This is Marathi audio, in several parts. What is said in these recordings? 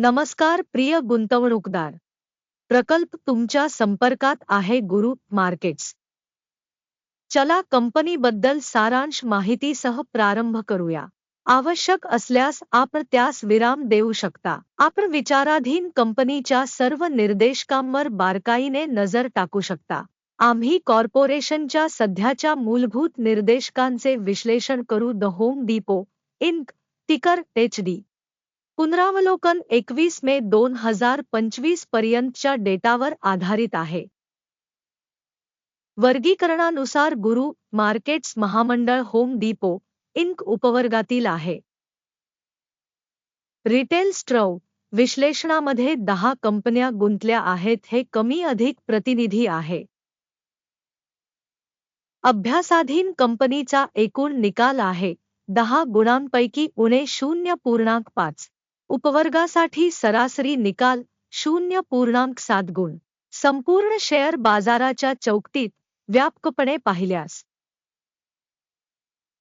नमस्कार प्रिय गुंतवणूकदार. प्रकल्प तुमच्या संपर्कात आहे गुरु मार्केट्स. चला कंपनीबद्दल सारांश माहितीसह प्रारंभ करूया. आवश्यक असल्यास आपण त्यास विराम देऊ शकता. आपण विचाराधीन कंपनीच्या सर्व निर्देशकांवर बारकाईने नजर टाकू शकता. आम्ही कॉर्पोरेशनच्या सध्याच्या मूलभूत निर्देशकांचे विश्लेषण करू. The Home Depot Inc ticker H D पुनरावलोकन एकवीस मे दोन हजार पंचवीस पर्यंतच्या डेटावर आधारित आहे. वर्गीकरणानुसार गुरु मार्केट्स महामंडळ होम डिपो इंक उपवर्गातील आहे. रिटेल स्ट्रव विश्लेषणामध्ये दहा कंपन्या गुंतल्या आहेत हे कमी अधिक प्रतिनिधी आहे. अभ्यासाधीन कंपनीचा एकूण निकाल आहे दहा गुणांपैकी उणे शून्य पूर्णांक पाच. उपवर्गासाठी सरासरी निकाल शून्य पूर्णांक सात गुण. संपूर्ण शेअर बाजाराच्या चौकटीत व्यापकपणे पाहिल्यास.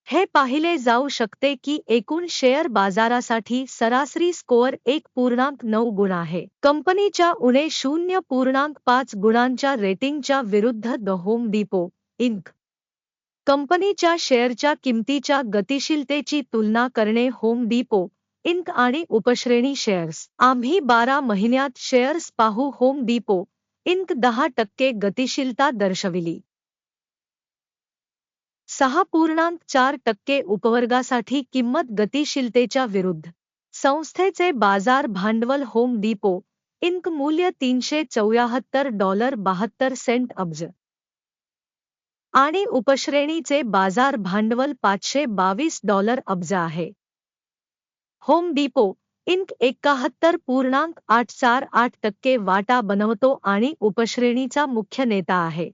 हे पाहिले जाऊ शकते की एकूण शेअर बाजारासाठी सरासरी स्कोअर एक पूर्णांक नऊ गुण आहे. कंपनीच्या उणे शून्य पूर्णांक पाच गुणांच्या रेटिंगच्या विरुद्ध द होम डिपो इंक. कंपनीच्या शेअरच्या किमतीच्या गतिशीलतेची तुलना करणे होम डिपो इंक आणि उपश्रेणी शेअर्स. आम्ही बारा महिन्यात शेअर्स पाहू होम डिपो. इंक दहा टक्के गतिशीलता दर्शविली. सहा पूर्णांक चार टक्के उपवर्गासाठी किंमत गतिशीलतेच्या विरुद्ध. संस्थेचे बाजार भांडवल होम डिपो. इंक मूल्य तीनशे चौऱ्याहत्तर डॉलर बहात्तर सेंट अब्ज. आणि उपश्रेणीचे बाजार भांडवल पाचशे बावीस डॉलर अब्ज आहे. होम डिपो इंक एकाहत्तर पूर्णांक आठ चार आठ टक्के वाटा बनवतो आणि उपश्रेणीचा मुख्य नेता आहे.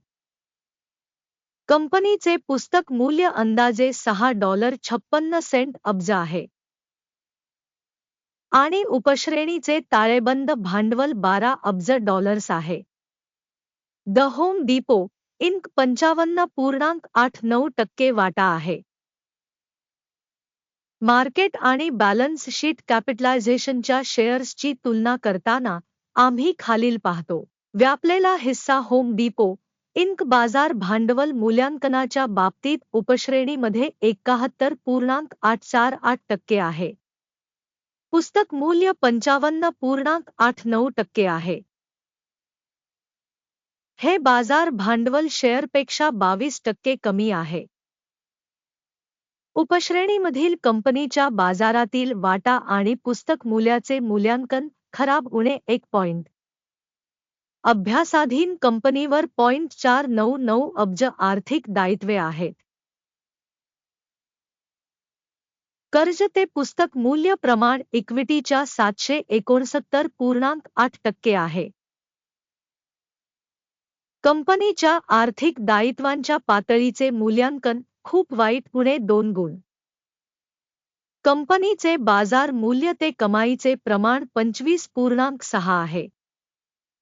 कंपनीचे पुस्तक मूल्य अंदाजे सहा डॉलर छप्पन्न सेंट अब्ज आहे. आणि उपश्रेणीचे ताळेबंद भांडवल बारा अब्ज डॉलर्स आहे. द होम डिपो इंक पंचावन्न पूर्णांक आठ नऊ टक्के वाटा आहे. मार्केट आणि बॅलन्स शीट कॅपिटलायझेशनच्या शेअर्सची तुलना करताना आम्ही खालील पाहतो. व्यापलेला हिस्सा होम डिपो इंक बाजार भांडवल मूल्यांकनाच्या बाबतीत उपश्रेणीमध्ये एकाहत्तर पूर्णांक आठ चार आठ टक्के आहे. पुस्तक मूल्य पंचावन्न पूर्णांक आठ नऊ टक्के आहे. हे बाजार भांडवल शेअरपेक्षा बावीस टक्के कमी आहे. उपश्रेणीमधील कंपनीच्या बाजारातील वाटा आणि पुस्तक मूल्याचे मूल्यांकन खराब उणे एक पॉइंट. अभ्यासाधीन कंपनीवर पॉइंट चार नऊ नऊ अब्ज आर्थिक दायित्वे आहेत. कर्ज ते पुस्तक मूल्य प्रमाण इक्विटीच्या सातशे एकोणसत्तर पूर्णांक आठ टक्के आहे. कंपनीच्या आर्थिक दायित्वांच्या पातळीचे मूल्यांकन खूप वाईट उणे दोन गुण. कंपनीचे बाजार मूल्य ते कमाईचे प्रमाण पंचवीस पूर्णांक सहा आहे.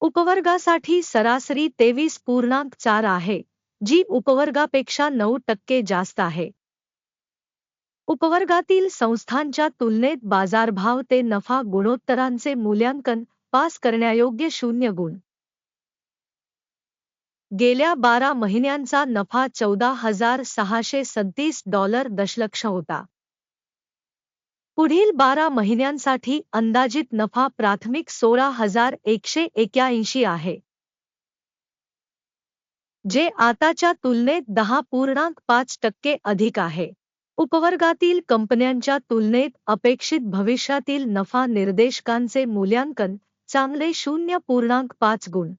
उपवर्गासाठी सरासरी तेवीस पूर्णांक चार आहे जी उपवर्गापेक्षा नऊ टक्के जास्त आहे. उपवर्गातील संस्थांच्या तुलनेत बाजारभाव ते नफा गुणोत्तरांचे मूल्यांकन पास करण्यायोग्य शून्य गुण. गेल्या बारा महिन्यांचा नफा चौदा हजार सहाशे सत्तीस डॉलर दशलक्ष होता. पुढील बारा महिन्यांसाठी अंदाजित नफा प्राथमिक सोळा हजार एकशे एक्याऐंशी आहे. जे आताच्या तुलनेत दहा पूर्णांक पाच टक्के अधिक आहे. उपवर्गातील कंपन्यांच्या तुलनेत अपेक्षित भविष्यातील नफा निर्देशकांचे मूल्यांकन चांगले शून्य पूर्णांक पाच गुण.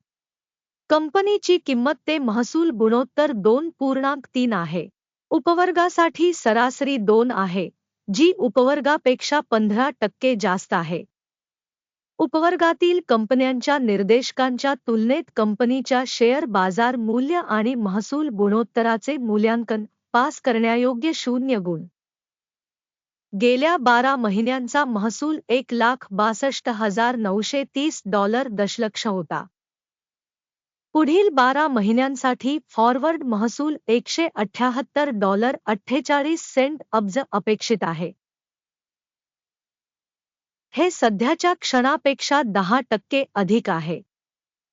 कंपनीची किंमत ते महसूल गुणोत्तर दोन पूर्णांक तीन आहे. उपवर्गासाठी सरासरी दोन आहे जी उपवर्गापेक्षा पंधरा टक्के जास्त आहे. उपवर्गातील कंपन्यांच्या निर्देशकांच्या तुलनेत कंपनीच्या शेअर बाजार मूल्य आणि महसूल गुणोत्तराचे मूल्यांकन पास करण्यायोग्य शून्य गुण. गेल्या बारा महिन्यांचा महसूल एक लाख बासष्ट हजार नऊशे तीस डॉलर दशलक्ष होता. पुढील बारा महिन्यांसाठी फॉरवर्ड महसूल एकशे अठ्याहत्तर डॉलर अठ्ठेचाळीस सेंट अब्ज अपेक्षित आहे. हे सध्याच्या क्षणापेक्षा दहा टक्के अधिक आहे.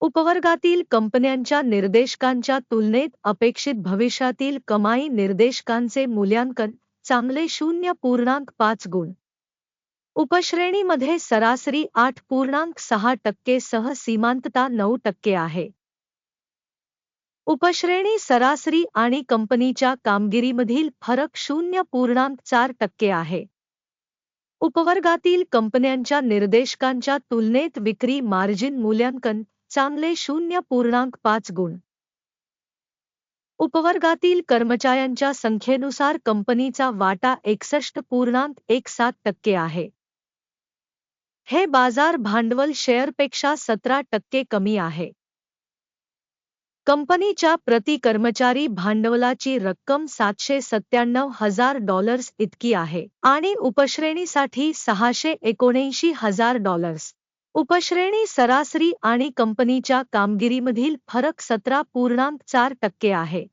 उपवर्गातील कंपन्यांच्या निर्देशकांच्या तुलनेत अपेक्षित भविष्यातील कमाई निर्देशकांचे मूल्यांकन चांगले शून्य पूर्णांक पाच गुण. उपश्रेणीमध्ये सरासरी आठ पूर्णांक सहा टक्के सह सीमांतता नऊ टक्के आहे. उपश्रेणी सरासरी आणि कंपनीच्या कामगिरीमधील फरक शून्य पूर्णांक चार टक्के आहे. उपवर्गातील कंपन्यांच्या निर्देशकांच्या तुलनेत विक्री मार्जिन मूल्यांकन चांगले शून्य पूर्णांक पाच गुण. उपवर्गातील कर्मचाऱ्यांच्या संख्येनुसार कंपनीचा वाटा एकसष्ट पूर्णांक एक सात टक्के आहे. हे बाजार भांडवल शेअरपेक्षा सतरा टक्के कमी आहे. कंपनीच्या प्रति कर्मचारी भांडवलाची रक्कम सातशे सत्त्याण्णव हजार डॉलर्स इतकी आहे आणि उपश्रेणीसाठी सहाशे एकोणऐंशी हजार डॉलर्स. उपश्रेणी सरासरी आणि कंपनीच्या कामगिरीमधील फरक सतरा पूर्णांक चार टक्के आहे.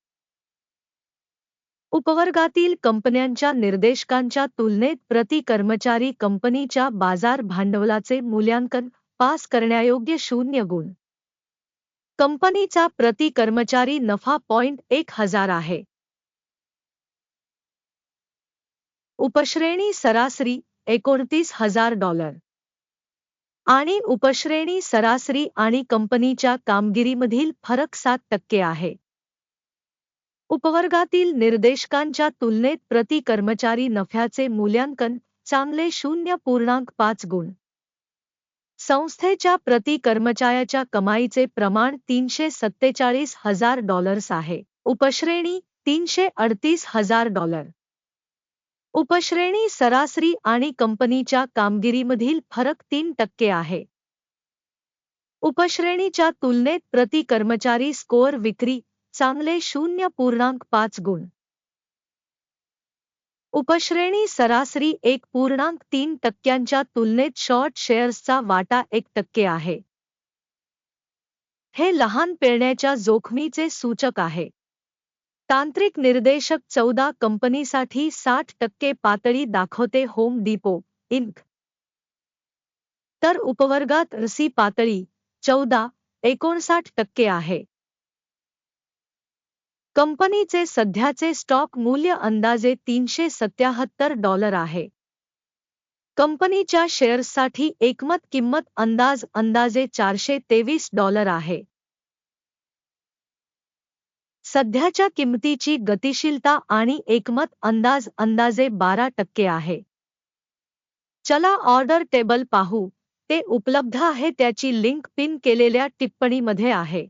उपवर्गातील कंपन्यांच्या निर्देशकांच्या तुलनेत प्रति कर्मचारी कंपनीच्या बाजार भांडवलाचे मूल्यांकन पास करण्यायोग्य शून्य गुण. कंपनीचा प्रति कर्मचारी नफा पॉइंट एक हजार आहे. उपश्रेणी सरासरी एकोणतीस हजार डॉलर. आणि उपश्रेणी सरासरी आणि कंपनीच्या कामगिरीमधील फरक सात टक्के आहे. उपवर्गातील निर्देशकांच्या तुलनेत प्रति कर्मचारी नफ्याचे मूल्यांकन चांगले शून्य पूर्णांक पाच गुण. संस्थेच्या प्रति कर्मचाऱ्याच्या कमाईचे प्रमाण तीनशे सत्तेचाळीस हजार डॉलर्स आहे. उपश्रेणी तीनशे अडतीस हजार डॉलर. उपश्रेणी सरासरी आणि कंपनीच्या कामगिरीमधील फरक तीन टक्के आहे. उपश्रेणीच्या तुलनेत प्रति कर्मचारी स्कोअर विक्री चांगले शून्य पूर्णांक पाच गुण. उपश्रेणी सरासरी एक पूर्णांक तीन टक्क्यांच्या तुलनेत शॉर्ट शेअर्सचा वाटा एक टक्के आहे. हे लहान पेरण्याच्या जोखमीचे सूचक आहे. तांत्रिक निर्देशक चौदा कंपनीसाठी साठ टक्के पातळी दाखवते होम डिपो इंक तर उपवर्गात रसी पातळी चौदा एकोणसाठ टक्के आहे. कंपनीचे सध्याचे स्टॉक मूल्य अंदाजे तीनशे सत्याहत्तर डॉलर आहे. कंपनीच्या शेअर्ससाठी एकमत किंमत अंदाज अंदाजे चारशे तेवीस डॉलर आहे. सध्याच्या किंमतीची गतिशीलता आणि एकमत अंदाज अंदाजे बारा टक्के आहे. चला ऑर्डर टेबल पाहू ते उपलब्ध आहे त्याची लिंक पिन केलेल्या टिप्पणीमध्ये आहे.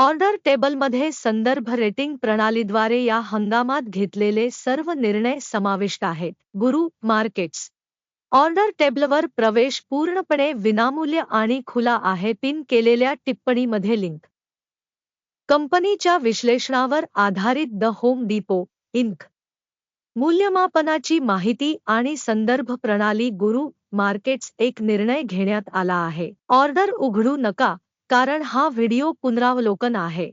ऑर्डर टेबलमध्ये संदर्भ रेटिंग प्रणालीद्वारे या हंगामात घेतलेले सर्व निर्णय समाविष्ट आहेत. गुरु मार्केट्स. ऑर्डर टेबलवर प्रवेश पूर्णपणे विनामूल्य आणि खुला आहे. पिन केलेल्या टिप्पणीमध्ये लिंक. कंपनीच्या विश्लेषणावर आधारित द होम डिपो इंक. मूल्यमापनाची माहिती आणि संदर्भ प्रणाली गुरु मार्केट्स एक निर्णय घेण्यात आला आहे. ऑर्डर उघडू नका. कारण हा व्हिडिओ पुनरावलोकन आहे.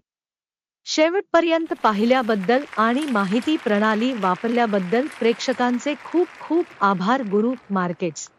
शेवटपर्यंत पाहिल्याबद्दल आणि माहिती प्रणाली वापरल्याबद्दल प्रेक्षकांचे खूप खूप आभार गुरु मार्केट्स.